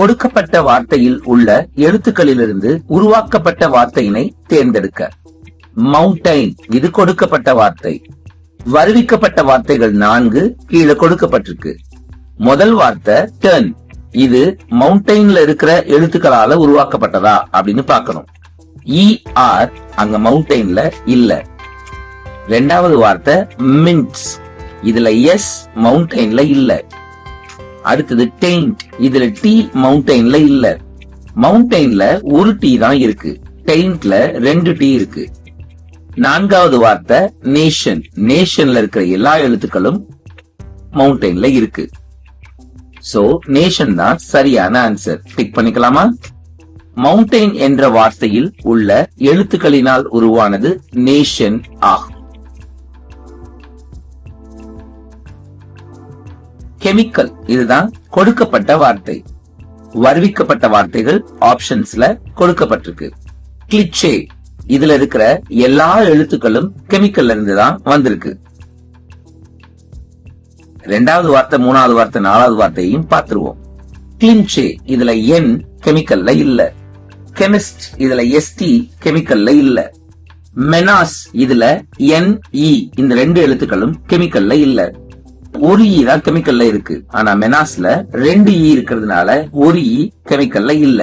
கொடுக்கப்பட்ட வார்த்தையில் உள்ள எழுத்துக்களிலிருந்து உருவாக்கப்பட்ட வார்த்தையினை தேர்ந்தெடுக்க. மவுண்டைன் இது கொடுக்கப்பட்ட வார்த்தை. வருவிக்கப்பட்ட வார்த்தைகள் நான்கு கீழே கொடுக்கப்பட்டிருக்கு. முதல் வார்த்தை டர்ன் இது மவுண்டைன்ல இருக்கிற எழுத்துக்களால உருவாக்கப்பட்டதா அப்படின்னு பார்க்கணும். இஆர் அங்க மவுண்டைன்ல இல்ல. ரெண்டாவது வார்த்தை மின்ட்ஸ் இதுல எஸ் மவுண்டைன்ல இல்லை. அடுத்தது டெயிண்ட் இதுல டீ மவுண்டைன்ல இல்ல. மவுண்டைன்ல ஒரு டீ தான் இருக்கு. டெயிண்ட்ல ரெண்டு டீ இருக்கு. நான்காவது வார்த்தை நேஷன் நேஷன்ல இருக்கிற எல்லா எழுத்துக்களும் மவுண்டைன்ல இருக்கு. சோ நேஷன் தான் சரியான ஆன்சர் டிக் பண்ணிக்கலாமா? மவுண்டைன் என்ற வார்த்தையில் உள்ள எழுத்துக்களினால் உருவானது நேஷன் ஆகும். கெமிக்கல் இதுதான் கொடுக்கப்பட்ட வார்த்தை. வருவிக்கப்பட்ட வார்த்தைகள் ஆப்ஷன்ஸ்ல கொடுக்கப்பட்டிருக்கு. கிளிச்சே இதுல இருக்கிற எல்லா எழுத்துக்களும் கெமிக்கல்ல இருந்து தான் வந்திருக்கு. ரெண்டாவது வார்த்தை மூணாவது வார்த்தை நாலாவது வார்த்தையும் பார்த்துருவோம். கிளின்சே இதுல என் கெமிக்கல்ல இல்ல. கெமிஸ்ட் இதுல எஸ்டி கெமிக்கல்ல இல்ல. மெனாஸ் இதுல என் இ e இந்த ரெண்டு எழுத்துக்களும் கெமிக்கல்ல இல்ல. ஒரு இ தான் கெமிக்கல்ல இருக்கு. ஆனா மெனாஸ்ல ரெண்டு இ இருக்கிறதுனால ஒரு e இ கெமிக்கல்ல இல்ல.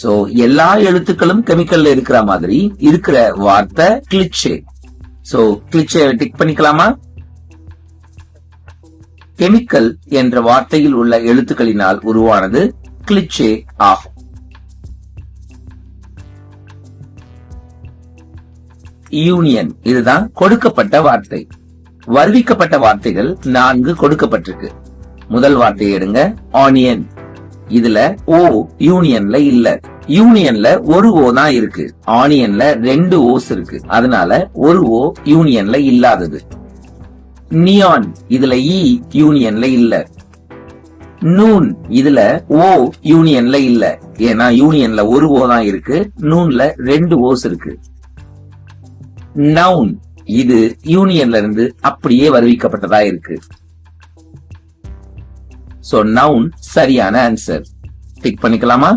சோ எல்லா எழுத்துக்களும் கெமிக்கல்ல இருக்கிற மாதிரி இருக்கிற வார்த்தை கிளிச்சே சோ கிளிச்சே டிக் பண்ணிக்கலாமா? கெமிக்கல் என்ற வார்த்தையில் உள்ள எழுத்துக்களினால் உருவானது கிளிச்சே ஆகும். யூனியன் இதுதான் கொடுக்கப்பட்ட வார்த்தை. வருவிக்கப்பட்ட வார்த்தைகள் நான்கு கொடுக்கப்பட்டிருக்கு. முதல் வார்த்தையை எடுங்க. ஆனியன் இதுல ஓ யூனியன்ல இல்ல. யூனியன்ல ஒரு ஓ தான் இருக்கு. ஆனியன்ல ரெண்டு ஓஸ் இருக்கு. அதனால ஒரு ஓ யூனியன்ல இல்லாதது. நியான் இதுல e இ யூனியன்ல இல்ல. நூன் இதுல ஓ யூனியன்ல இல்ல. ஏன்னா யூனியன்ல ஒரு ஓ தான் இருக்கு. நூன்ல ரெண்டு ஓஸ் இருக்கு. நவுன் இது யூனியன்ல இருந்து அப்படியே வருவிக்கப்பட்டதா இருக்கு. சோ நவுன் சரியான ஆன்சர் டிக் பண்ணிக்கலாமா?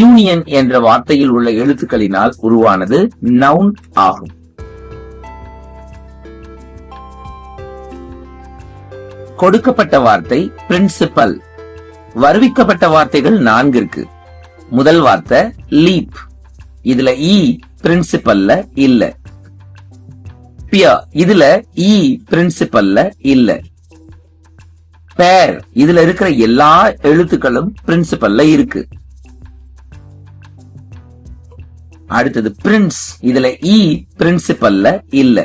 யூனியன் என்ற வார்த்தையில் உள்ள எழுத்துக்களினால் உருவானது நவுன் ஆகும். கொடுக்கப்பட்ட வார்த்தை பிரின்சிபல் வருவிக்கப்பட்ட வார்த்தைகள் நான்கு இருக்கு. முதல் வார்த்தை லீப் இதுல e இ பிரின்சிபல்ல இல்ல. பியா இதுல e இ பிரின்சிபல்ல இல்ல. பேர் இதுல இருக்கிற எல்லா எழுத்துக்களும் பிரின்சிபல்ல இருக்கு. அடுத்தது பிரின்ஸ் இதுல e இ பிரின்சிபல்ல இல்ல.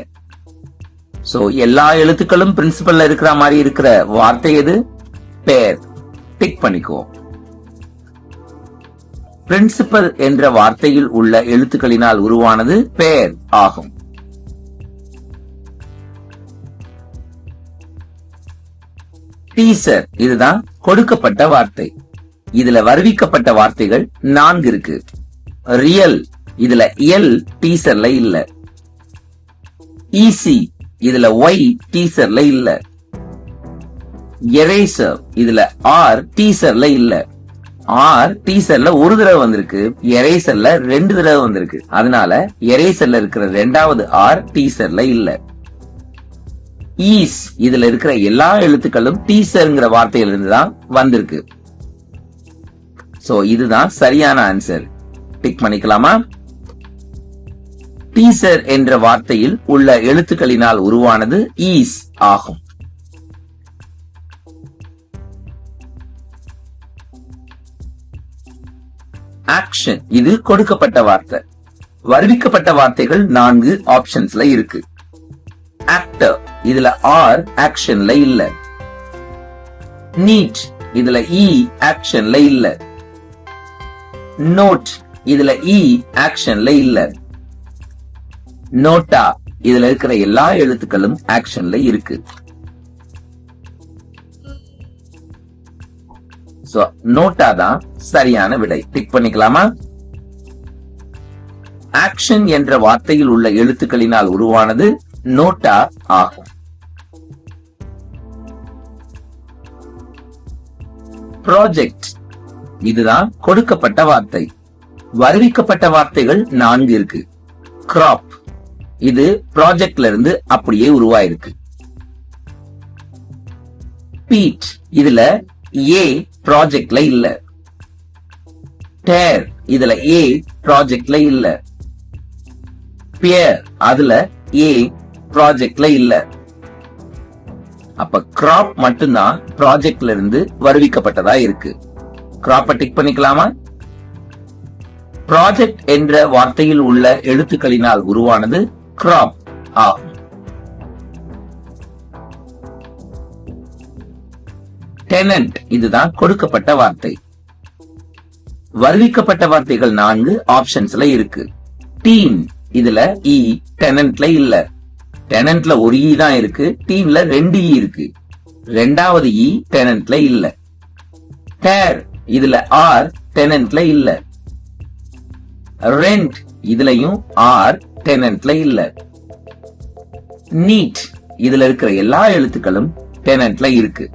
சோ எல்லா எழுத்துக்களும் பிரின்சிபல்ல இருக்கிற மாதிரி இருக்கிற வார்த்தை எது? பேர் டிக் பண்ணிக்குவோம் பிரின்சிபல் என்ற வார்த்தையில் உள்ள எழுத்துக்களினால் உருவானது பேர் ஆகும். டீசர் இதுதான் கொடுக்கப்பட்ட வார்த்தை. இதுல வருவிக்கப்பட்ட வார்த்தைகள் நான்கு இருக்கு. ரியல் இதுல எல் டீசர்ல இல்ல. ஈசி இதுல ஒய் டீசர்ல இல்ல. எரேசர் இதுல ஆர் டீசர்ல இல்ல. ஆர் டீசர்ல ஒரு தடவை வந்திருக்கு எரேசர்ல ரெண்டு தடவை வந்திருக்கு. அதனால எரேசர்ல இருக்கிற ரெண்டாவது ஆர் டீசர்ல இல்ல. ஈஸ் இதுல இருக்கிற எல்லா எழுத்துக்களும் டீசர்ங்கிற வார்த்தையிலிருந்து தான் வந்திருக்கு. சோ இதுதான் சரியான ஆன்சர் டிக் பண்ணிக்கலாமா? டீசர் என்ற வார்த்தையில் உள்ள எழுத்துக்களினால் உருவானது ஈஸ் ஆகும். ஆக்ஷன் இது கொடுக்கப்பட்ட வார்த்தை. வருவிக்கப்பட்ட வார்த்தைகள் நான்கு ஆப்ஷன்ஸ்ல இருக்கு. ஆக்டர் இதுல ஆர் ஆக்ஷன்ல இல்ல. நீட் இதுல e இ ஆக்ஷன்ல இல்ல. நோட் இதுல e இ ஆக்ஷன்ல இல்ல. நோட்டா இதுல இருக்கிற எல்லா எழுத்துக்களும் ஆக்ஷன்ல இருக்கு. சோ நோட்டா தான் சரியான விடை. டிக் பண்ணிக்கலாமா? ஆக்ஷன் என்ற வார்த்தையில் உள்ள எழுத்துக்களினால் உருவானது நோட்டா ஆகும். ப்ராஜெக்ட் இதுதான் கொடுக்கப்பட்ட வார்த்தை. வருவிக்கப்பட்ட வார்த்தைகள் நான்கு இருக்கு. கிராப் இது ப்ராஜெக்ட்ல இருந்து அப்படியே உருவாயிருக்கு. பீட் இதுல ஏ ப்ராஜெக்ட்ல இல்ல. டேர் இதுல ஏ ப்ராஜெக்ட்ல இல்ல. பியர் அதுல ஏ ப்ராஜெக்ட்ல இல்ல. அப்ப கிராப் மட்டும்தான் ப்ராஜெக்ட்ல இருந்து வருவிக்கப்பட்டதா இருக்கு. கிராப்ப டிக் பண்ணிக்கலாமா? ப்ராஜெக்ட் என்ற வார்த்தையில் உள்ள எழுத்துக்களினால் உருவானது கிராப் ஆகும். டெனன்ட் இதுதான் கொடுக்கப்பட்ட வார்த்தை. வருவிக்கப்பட்ட வார்த்தைகள் நான்கு ஆப்ஷன்ஸ்ல இருக்கு. டீம் இதுல e, இ டெனன்ட்ல இல்ல. டெனன்ட்ல ஒரு இ தான் இருக்கு. டீன்ல ரெண்டு இ இருக்கு. ரெண்டாவது e இ டெனன்ட்ல இல்ல. டேர் இதுல ஆர் டெனன்ட்ல இல்ல. ரெண்ட் இதுலயும் ஆர் டெனன்ட்ல இல்ல. நீட் இதுல இருக்கிற எல்லா எழுத்துக்களும் டெனன்ட்ல இருக்கு.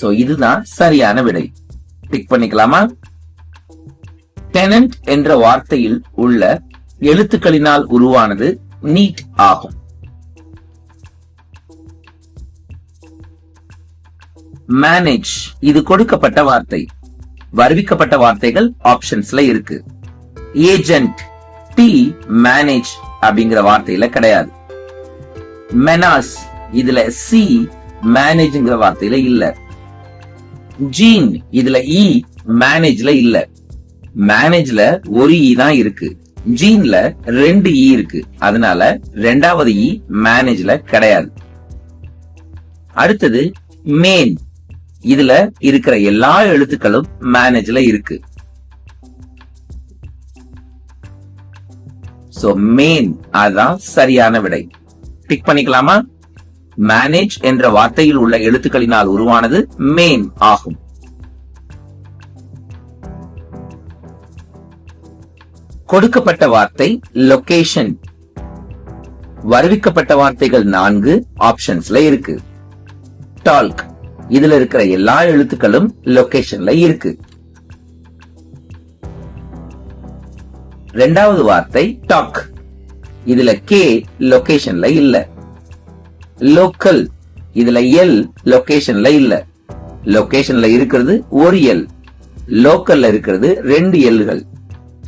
சோ இதுதான் சரியான விடை. டிக் பண்ணிக்கலாமா? டெனன்ட் என்ற வார்த்தையில் உள்ள எழுத்துக்களினால் உருவானது நீட் ஆகும். மேனேஜ் இது கொடுக்கப்பட்ட வார்த்தை. வருவிக்கப்பட்ட வார்த்தைகள் ஆப்ஷன்ஸ்ல இருக்கு. ஏஜென்ட் டி மேனேஜ் அப்படிங்கிற வார்த்தையில கிடையாது. மெனாஸ் இதுல சி மேனேஜ்ங்கிற வார்த்தையில இல்ல. ஜீன் இதுல e இ மேனேஜ்ல இல்ல. மேனேஜ்ல ஒரு இ தான் இருக்கு. ஜீன்ல ரெண்டு இ இருக்கு. அதனால ரெண்டாவது e இ மேனேஜ்ல கிடையாது. அடுத்தது மேன் இதுல இருக்கிற எல்லா எழுத்துக்களும் மேனேஜ்ல இருக்கு. சோ மேன் அதான் சரியான விடை. டிக் பண்ணிக்கலாமா? மேனேஜ் என்ற வார்த்தையில் உள்ள எழுத்துக்களினால் உருவானது மேன் ஆகும். கொடுக்கப்பட்ட வார்த்தை லொகேஷன் வருவிக்கப்பட்ட வார்த்தைகள் நான்கு ஆப்ஷன்ஸ்ல இருக்கு. டால்க் இதுல இருக்கிற எல்லா எழுத்துக்களும் லொகேஷன்ல இருக்கு. ரெண்டாவது வார்த்தை டாக் இதுல கே லொகேஷன்ல இல்ல. லோக்கல் இதுல எல் லொகேஷன்ல இல்ல. லொகேஷன்ல இருக்கிறது ஒரு எல் லோக்கல்ல இருக்கிறது ரெண்டு எல்கள்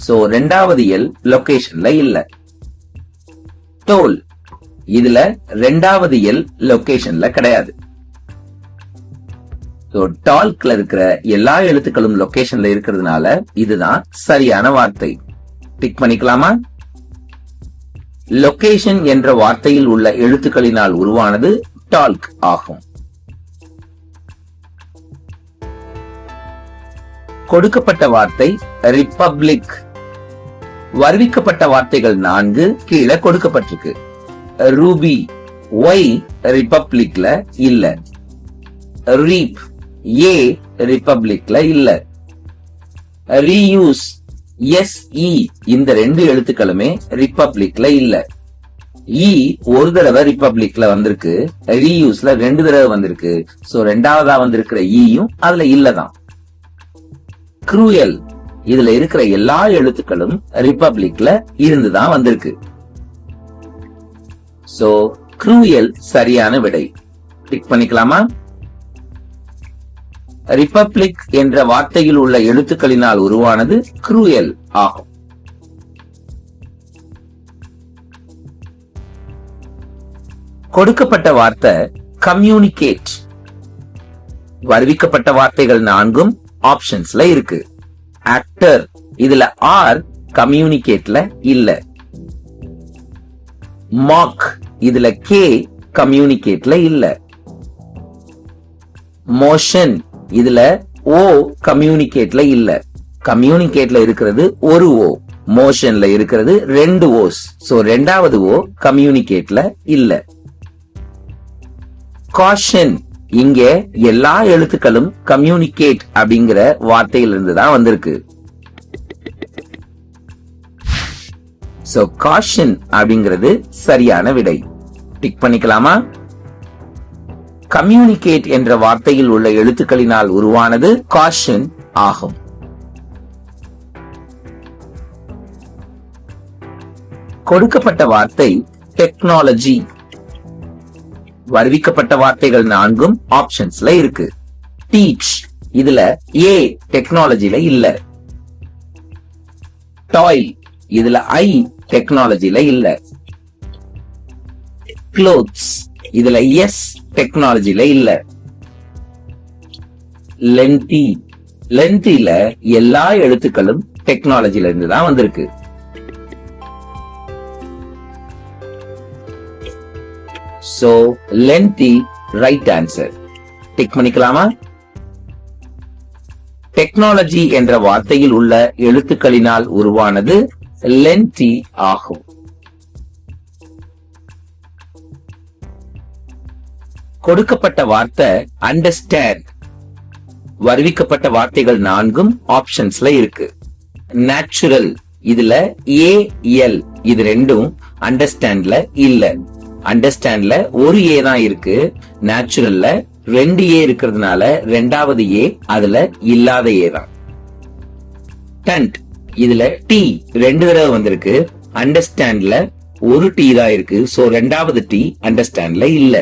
சோ ரெண்டாவது எல் லொகேஷன்ல இல்ல. டோல் இதுல ரெண்டாவது எல் லொகேஷன்ல கிடையாது. டால்க்ல இருக்கிற எல்லா எழுத்துக்களும் லொகேஷன்ல இருக்கிறதுனால இதுதான் சரியான வார்த்தை. டிக் பண்ணிக்கலாமா? லொகேஷன் என்ற வார்த்தையில் உள்ள எழுத்துக்களினால் உருவானது டால்க் ஆகும். கொடுக்கப்பட்ட வார்த்தை ரிப்பப்ளிக் வருவிக்கப்பட்ட வார்த்தைகள் நான்கு கீழே கொடுக்கப்பட்டிருக்கு. ரூபி ஒய் ரிப்பப்ளிக்ல இல்ல. ரீப் ஏ ரிபப்ளிக்ல இல்ல. ரீயூஸ் எஸ் இ இந்த ரெண்டு எழுத்துக்களுமே ரிப்பப்ளிக்ல இல்ல. இ ஒரு தடவை ரிப்பப்ளிக்ல வந்திருக்கு. ரீயூஸ்ல ரெண்டு தடவை வந்திருக்கு. சோ ரெண்டாவதா வந்திருக்கிற ஈயும் அதுல இல்லதான். க்ரூயல் இதுல இருக்கிற எல்லா எழுத்துக்களும் ரிப்பப்ளிக்ல இருந்துதான் வந்திருக்கு. சோ க்ரூயல் சரியான விடை. டிக் பண்ணிக்கலாமா? ரிப்பப்ளிக் என்ற வார்த்தையில் உள்ள எழுத்துக்களினால் உருவானது க்ரூயல் ஆகும். கொடுக்கப்பட்ட வார்த்தை கம்யூனிகேட் வருவிக்கப்பட்ட வார்த்தைகள் நான்கும் ஆப்ஷன்ஸ்ல இருக்கு. ஆக்டர் இதுல ஆர் கம்யூனிகேட்ல இல்ல. மாக் இதுல கே கம்யூனிகேட்ல இல்ல. மோஷன் இதுல ஓ கம்யூனிகேட்ல இல்ல. கம்யூனிகேட்ல இருக்கிறது ஒரு ஓ மோஷன்ல இருக்கிறது ரெண்டு ஓஸ் சோ ரெண்டாவது ஓ கம்யூனிகேட்ல இல்ல. காஷன் இங்க எல்லா எழுத்துக்களும் கம்யூனிகேட் அப்படிங்கிற வார்த்தையிலிருந்து தான் வந்திருக்கு. சோ காஷன் அப்படிங்கிறது சரியான விடை. டிக் பண்ணிக்கலாமா? கம்யூனிகேட் என்ற வார்த்தையில் உள்ள எழுத்துக்களினால் உருவானது காஷன் ஆகும். கொடுக்கப்பட்ட வார்த்தை டெக்னாலஜி வருவிக்கப்பட்ட வார்த்தைகள் நான்கும் ஆப்ஷன்ஸ்ல இருக்கு. டீச் இதுல ஏ டெக்னாலஜில இல்ல. டாய் இதுல ஐ டெக்னாலஜில இல்ல. க்ளோத்ஸ் இதுல எஸ் டெக்னாலஜில இல்ல. லென்டி லென்டில எல்லா எழுத்துக்களும் டெக்னாலஜில இருந்து தான் வந்திருக்கு. சோ லென்டி ரைட் ஆன்சர் டிக் பண்ணிக்கலாமா? டெக்னாலஜி என்ற வார்த்தையில் உள்ள எழுத்துக்களினால் உருவானது லென்டி ஆகும். கொடுக்கப்பட்ட வார்த்தை அண்டர்ஸ்டாண்ட் வருவிக்கப்பட்ட வார்த்தைகள் நான்கும் ஆப்ஷன்ஸ்ல இருக்கு. நேச்சுரல் இதுல ஏ எல் இது ரெண்டும் அண்டர்ஸ்டாண்ட்ல இல்ல. அண்டர்ஸ்டாண்ட்ல ஒரு ஏ தான் இருக்கு. நேச்சுரல்ல ரெண்டு ஏ இருக்கிறதுனால ரெண்டாவது ஏ அதுல இல்லாத ஏ தான். டன்ட் இதுல டி ரெண்டு தடவை வந்திருக்கு. அண்டர்ஸ்டாண்ட்ல ஒரு டி தான் இருக்கு. சோ ரெண்டாவது டி அண்டர்ஸ்டாண்ட்ல இல்ல.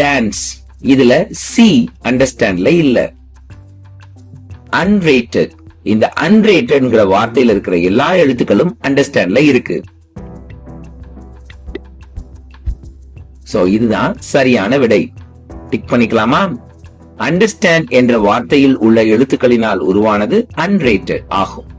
டான்ஸ் இதுல சி அண்டர்ஸ்டாண்ட்ல இல்ல. அன்ரேட்டட் இந்த அன்ரேட்டட்ங்கிற வார்த்தையில இருக்கிற எல்லா எழுத்துக்களும் அண்டர்ஸ்டாண்ட்ல இருக்கு. சோ இதுதான் சரியான விடை. டிக் பண்ணிக்கலாமா? அண்டர்ஸ்டாண்ட் என்ற வார்த்தையில் உள்ள எழுத்துக்களினால் உருவானது அன்ரேட்டட் ஆகும்.